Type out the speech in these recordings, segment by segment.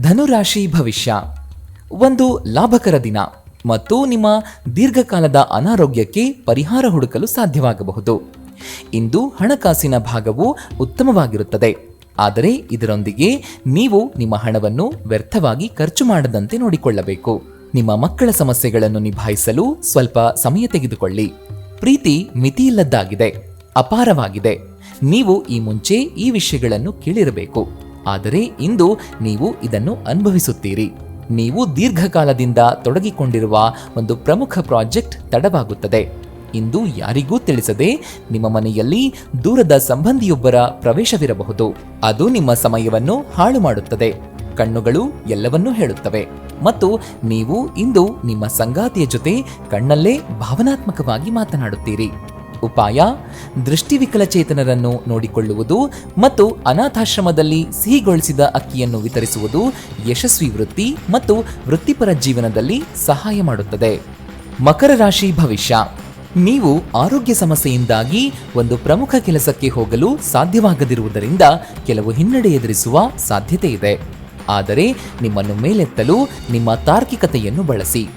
ಧನುರಾಶಿ ಭವಿಷ್ಯ. ಒಂದು ಲಾಭಕರ ದಿನ ಮತ್ತು ನಿಮ್ಮ ದೀರ್ಘಕಾಲದ ಅನಾರೋಗ್ಯಕ್ಕೆ ಪರಿಹಾರ ಹುಡುಕಲು ಸಾಧ್ಯವಾಗಬಹುದು. ಇಂದು ಹಣಕಾಸಿನ ಭಾಗವು ಉತ್ತಮವಾಗಿರುತ್ತದೆ. ಆದರೆ ಇದರೊಂದಿಗೆ ನೀವು ನಿಮ್ಮ ಹಣವನ್ನು ವ್ಯರ್ಥವಾಗಿ ಖರ್ಚು ಮಾಡದಂತೆ ನೋಡಿಕೊಳ್ಳಬೇಕು. ನಿಮ್ಮ ಮಕ್ಕಳ ಸಮಸ್ಯೆಗಳನ್ನು ನಿಭಾಯಿಸಲು ಸ್ವಲ್ಪ ಸಮಯ ತೆಗೆದುಕೊಳ್ಳಿ. ಪ್ರೀತಿ ಮಿತಿಯಿಲ್ಲದ್ದಾಗಿದೆ. ಅಪಾರವಾಗಿದೆ. ನೀವು ಈ ಮುಂಚೆ ಈ ವಿಷಯಗಳನ್ನು ಕೇಳಿರಬೇಕು. ಆದರೆ ಇಂದು ನೀವು ಇದನ್ನು ಅನುಭವಿಸುತ್ತೀರಿ. ನೀವು ದೀರ್ಘಕಾಲದಿಂದ ತೊಡಗಿಕೊಂಡಿರುವ ಒಂದು ಪ್ರಮುಖ ಪ್ರಾಜೆಕ್ಟ್ ತಡವಾಗುತ್ತದೆ. ಇಂದು ಯಾರಿಗೂ ತಿಳಿಸದೆ ನಿಮ್ಮ ಮನೆಯಲ್ಲಿ ದೂರದ ಸಂಬಂಧಿಯೊಬ್ಬರ ಪ್ರವೇಶವಿರಬಹುದು. ಅದು ನಿಮ್ಮ ಸಮಯವನ್ನು ಹಾಳು ಮಾಡುತ್ತದೆ. ಕಣ್ಣುಗಳು ಎಲ್ಲವನ್ನೂ ಹೇಳುತ್ತವೆ. ಮತ್ತು ನೀವು ಇಂದು ನಿಮ್ಮ ಸಂಗಾತಿಯ ಜೊತೆ ಕಣ್ಣಲ್ಲೇ ಭಾವನಾತ್ಮಕವಾಗಿ ಮಾತನಾಡುತ್ತೀರಿ. ಉಪಾಯ ದೃಷ್ಟಿವಿಕಲಚೇತನರನ್ನು ನೋಡಿಕೊಳ್ಳುವುದು ಮತ್ತು ಅನಾಥಾಶ್ರಮದಲ್ಲಿ ಸಿಹಿಗೊಳಿಸಿದ ಅಕ್ಕಿಯನ್ನು ವಿತರಿಸುವುದು ಯಶಸ್ವಿ ವೃತ್ತಿ ಮತ್ತು ವೃತ್ತಿಪರ ಜೀವನದಲ್ಲಿ ಸಹಾಯ ಮಾಡುತ್ತದೆ. ಮಕರ ರಾಶಿ ಭವಿಷ್ಯ. ನೀವು ಆರೋಗ್ಯ ಸಮಸ್ಯೆಯಿಂದಾಗಿ ಒಂದು ಪ್ರಮುಖ ಕೆಲಸಕ್ಕೆ ಹೋಗಲು ಸಾಧ್ಯವಾಗದಿರುವುದರಿಂದ ಕೆಲವು ಹಿನ್ನಡೆ ಎದುರಿಸುವ ಸಾಧ್ಯತೆ ಇದೆ. ಆದರೆ ನಿಮ್ಮನ್ನು ಮೇಲೆತ್ತಲು ನಿಮ್ಮ ತಾರ್ಕಿಕತೆಯನ್ನು ಬಳಸಿ.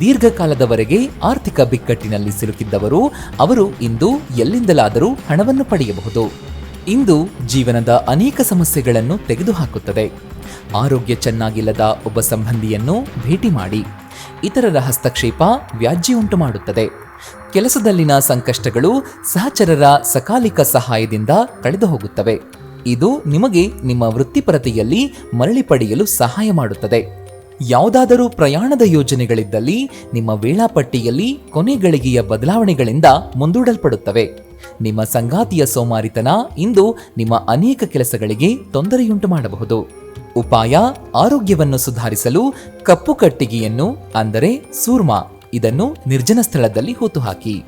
ದೀರ್ಘಕಾಲದವರೆಗೆ ಆರ್ಥಿಕ ಬಿಕ್ಕಟ್ಟಿನಲ್ಲಿ ಸಿಲುಕಿದ್ದವರು, ಅವರು ಇಂದು ಎಲ್ಲಿಂದಲಾದರೂ ಹಣವನ್ನು ಪಡೆಯಬಹುದು. ಇಂದು ಜೀವನದ ಅನೇಕ ಸಮಸ್ಯೆಗಳನ್ನು ತೆಗೆದುಹಾಕುತ್ತದೆ. ಆರೋಗ್ಯ ಚೆನ್ನಾಗಿಲ್ಲದ ಒಬ್ಬ ಸಂಬಂಧಿಯನ್ನು ಭೇಟಿ ಮಾಡಿ. ಇತರರ ಹಸ್ತಕ್ಷೇಪ ವ್ಯಾಜ್ಯ ಉಂಟು ಮಾಡುತ್ತದೆ ಕೆಲಸದಲ್ಲಿನ ಸಂಕಷ್ಟಗಳು ಸಹಚರರ ಸಕಾಲಿಕ ಸಹಾಯದಿಂದ ಕಳೆದು ಹೋಗುತ್ತವೆ ಇದು ನಿಮಗೆ ನಿಮ್ಮ ವೃತ್ತಿಪರತೆಯಲ್ಲಿ ಮರಳಿ ಪಡೆಯಲು ಸಹಾಯ ಮಾಡುತ್ತದೆ. ಯಾವುದಾದರೂ ಪ್ರಯಾಣದ ಯೋಜನೆಗಳಿದ್ದಲ್ಲಿ ನಿಮ್ಮ ವೇಳಾಪಟ್ಟಿಯಲ್ಲಿ ಕೊನೆ ಗಳಿಗೆಯ ಬದಲಾವಣೆಗಳಿಂದ ಮುಂದೂಡಲ್ಪಡುತ್ತವೆ. ನಿಮ್ಮ ಸಂಗಾತಿಯ ಸೋಮಾರಿತನ ಇಂದು ನಿಮ್ಮ ಅನೇಕ ಕೆಲಸಗಳಿಗೆ ತೊಂದರೆಯುಂಟು ಮಾಡಬಹುದು. ಉಪಾಯ, ಆರೋಗ್ಯವನ್ನು ಸುಧಾರಿಸಲು ಕಪ್ಪು ಕಟ್ಟಿಗೆಯನ್ನು ಅಂದರೆ ಸೂರ್ಮ, ಇದನ್ನು ನಿರ್ಜನ ಸ್ಥಳದಲ್ಲಿ ಹೂತು ಹಾಕಿ